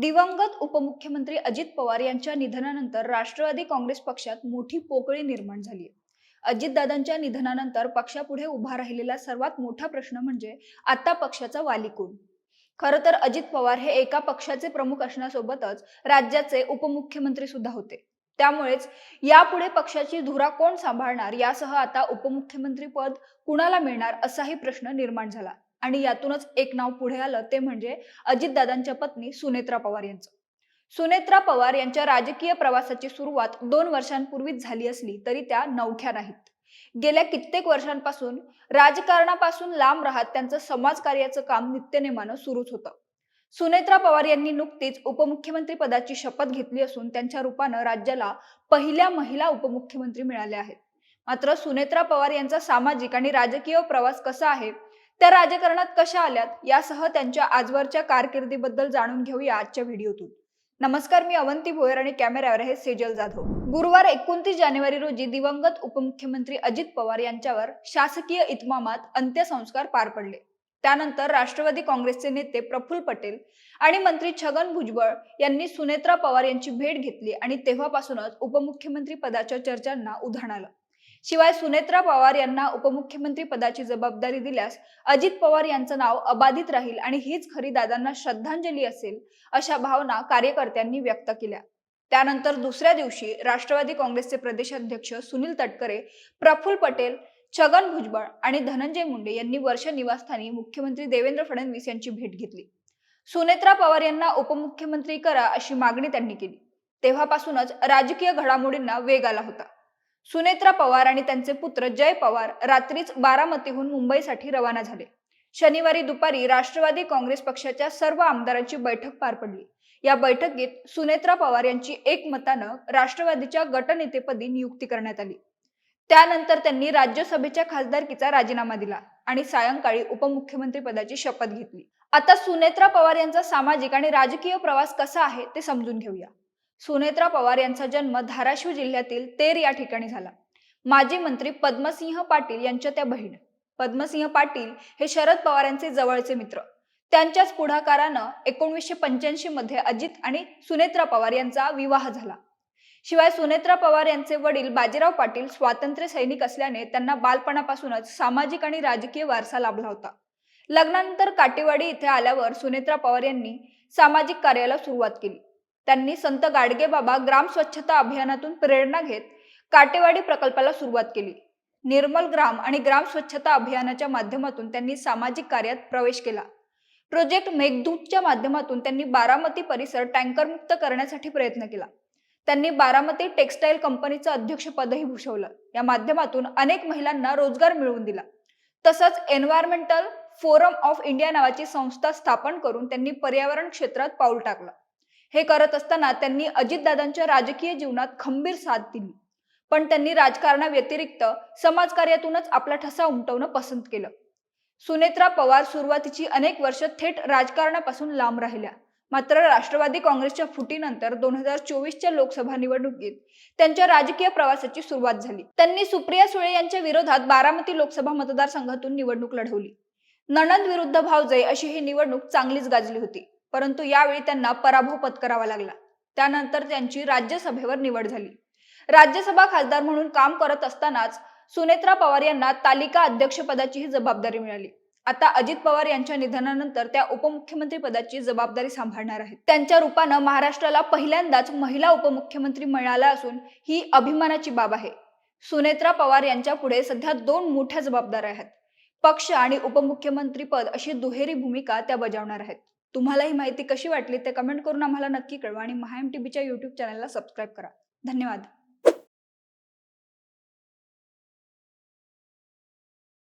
दिवंगत उपमुख्यमंत्री अजित पवार यांच्या निधनानंतर राष्ट्रवादी काँग्रेस पक्षात मोठी पोकळी निर्माण झाली आहे. अजितदादांच्या निधनानंतर पक्षापुढे उभा राहिलेला सर्वात मोठा प्रश्न म्हणजे आता पक्षाचा वाली कोण खरं तर अजित पवार हे एका पक्षाचे प्रमुख असण्यासोबतच राज्याचे उपमुख्यमंत्री सुद्धा होते. त्यामुळेच यापुढे पक्षाची धुरा कोण सांभाळणार यासह आता उपमुख्यमंत्री पद कुणाला मिळणार असाही प्रश्न निर्माण झाला. आणि यातूनच एक नाव पुढे आलं ते म्हणजे अजितदादांच्या पत्नी सुनेत्रा पवार यांचं. सुनेत्रा पवार यांच्या राजकीय प्रवासाची सुरुवात दोन वर्षांपूर्वीच झाली असली तरी त्या नवख्या नाहीत. गेल्या कित्येक वर्षांपासून राजकारणापासून लांब राहत त्यांचं समाजकार्याचं काम नित्यनेमानं सुरूच होतं. सुनेत्रा पवार यांनी नुकतीच उपमुख्यमंत्री पदाची शपथ घेतली असून त्यांच्या रूपानं राज्याला पहिल्या महिला उपमुख्यमंत्री मिळाल्या आहेत. मात्र सुनेत्रा पवार यांचा सामाजिक आणि राजकीय प्रवास कसा आहे त्या राजकारणात कशा आल्यात यासह त्यांच्या आजवरच्या कारकिर्दीबद्दल जाणून घेऊया आजच्या व्हिडिओतून. नमस्कार मी अवंती भोयर आणि कॅमेऱ्यावर आहे सेजल जाधव. गुरुवार एकोणतीस जानेवारी रोजी दिवंगत उपमुख्यमंत्री अजित पवार यांच्यावर शासकीय इतमामात अंत्यसंस्कार पार पडले. त्यानंतर राष्ट्रवादी काँग्रेसचे नेते प्रफुल्ल पटेल आणि मंत्री छगन भुजबळ यांनी सुनेत्रा पवार यांची भेट घेतली आणि तेव्हापासूनच उपमुख्यमंत्री पदाच्या चर्चांना उधाण आलं. शिवाय सुनेत्रा पवार यांना उपमुख्यमंत्री पदाची जबाबदारी दिल्यास अजित पवार यांचं नाव अबाधित राहील आणि हीच खरी दादांना श्रद्धांजली असेल अशा भावना कार्यकर्त्यांनी व्यक्त केल्या. त्यानंतर दुसऱ्या दिवशी राष्ट्रवादी काँग्रेसचे प्रदेशाध्यक्ष सुनील तटकरे प्रफुल्ल पटेल छगन भुजबळ आणि धनंजय मुंडे यांनी वर्ष निवासस्थानी मुख्यमंत्री देवेंद्र फडणवीस यांची भेट घेतली. सुनेत्रा पवार यांना उपमुख्यमंत्री करा अशी मागणी त्यांनी केली. तेव्हापासूनच राजकीय घडामोडींना वेग आला होता. सुनेत्रा पवार आणि त्यांचे पुत्र जय पवार रात्रीच बारामतीहून मुंबईसाठी रवाना झाले. शनिवारी दुपारी राष्ट्रवादी काँग्रेस पक्षाच्या सर्व आमदारांची बैठक पार पडली. या बैठकीत सुनेत्रा पवार यांची एकमतानं राष्ट्रवादीच्या गटनेतेपदी नियुक्ती करण्यात आली. त्यानंतर त्यांनी राज्यसभेच्या खासदारकीचा राजीनामा दिला आणि सायंकाळी उपमुख्यमंत्री पदाची शपथ घेतली. आता सुनेत्रा पवार यांचा सामाजिक आणि राजकीय प्रवास कसा आहे ते समजून घेऊया. सुनेत्रा पवार यांचा जन्म धाराशिव जिल्ह्यातील तेर या ठिकाणी झाला. माजी मंत्री पद्मसिंह पाटील यांच्या त्या बहीण पद्मसिंह पाटील हे शरद पवार यांचे जवळचे मित्र. त्यांच्याच पुढाकारानं एकोणीसशे पंच्याऐंशी मध्ये अजित आणि सुनेत्रा पवार यांचा विवाह झाला. शिवाय सुनेत्रा पवार यांचे वडील बाजीराव पाटील स्वातंत्र्य सैनिक असल्याने त्यांना बालपणापासूनच सामाजिक आणि राजकीय वारसा लाभला होता. लग्नानंतर काटेवाडी इथे आल्यावर सुनेत्रा पवार यांनी सामाजिक कार्याला सुरुवात केली. त्यांनी संत गाडगे बाबा ग्राम स्वच्छता अभियानातून प्रेरणा घेत काटेवाडी प्रकल्पाला सुरुवात केली. निर्मल ग्राम आणि ग्राम स्वच्छता अभियानाच्या माध्यमातून त्यांनी सामाजिक कार्यात प्रवेश केला. प्रोजेक्ट मेघदूतच्या माध्यमातून त्यांनी बारामती परिसर टँकरमुक्त करण्यासाठी प्रयत्न केला. त्यांनी बारामती टेक्स्टाईल कंपनीचं अध्यक्षपदही भूषवलं. या माध्यमातून अनेक महिलांना रोजगार मिळवून दिला. तसंच एन्व्हायरमेंटल फोरम ऑफ इंडिया नावाची संस्था स्थापन करून त्यांनी पर्यावरण क्षेत्रात पाऊल टाकलं. हे करत असताना त्यांनी अजितदादांच्या राजकीय जीवनात खंबीर साथ दिली. पण त्यांनी राजकारणाव्यतिरिक्त समाजकार्यातूनच आपला ठसा उमटवणं पसंत केलं. सुनेत्रा पवार सुरुवातीची अनेक वर्ष थेट राजकारणापासून लांब राहिल्या. मात्र राष्ट्रवादी काँग्रेसच्या फुटीनंतर दोन हजार चोवीसच्या लोकसभा निवडणुकीत त्यांच्या राजकीय प्रवासाची सुरुवात झाली. त्यांनी सुप्रिया सुळे यांच्या विरोधात बारामती लोकसभा मतदारसंघातून निवडणूक लढवली. नणंद विरुद्ध भावजय अशी ही निवडणूक चांगलीच गाजली होती. परंतु यावेळी त्यांना पराभव पत्करावा लागला. त्यानंतर त्यांची राज्यसभेवर निवड झाली. राज्यसभा खासदार म्हणून काम करत असतानाच सुनेत्रा पवार यांना तालिका अध्यक्षपदाचीही जबाबदारी मिळाली. आता अजित पवार यांच्या निधनानंतर त्या उपमुख्यमंत्री पदाची जबाबदारी सांभाळणार आहेत. त्यांच्या रूपानं महाराष्ट्राला पहिल्यांदाच महिला उपमुख्यमंत्री मिळाला असून ही अभिमानाची बाब आहे. सुनेत्रा पवार यांच्या पुढे सध्या दोन मोठ्या जबाबदाऱ्या आहेत. पक्ष आणि उपमुख्यमंत्री पद अशी दुहेरी भूमिका त्या बजावणार आहेत. तुम्हाला ही माहिती कशी वाटली ते कमेंट करून आम्हाला नक्की कळवा आणि महाएम टीव्हीच्या युट्यूब चॅनलला सबस्क्राईब करा. धन्यवाद.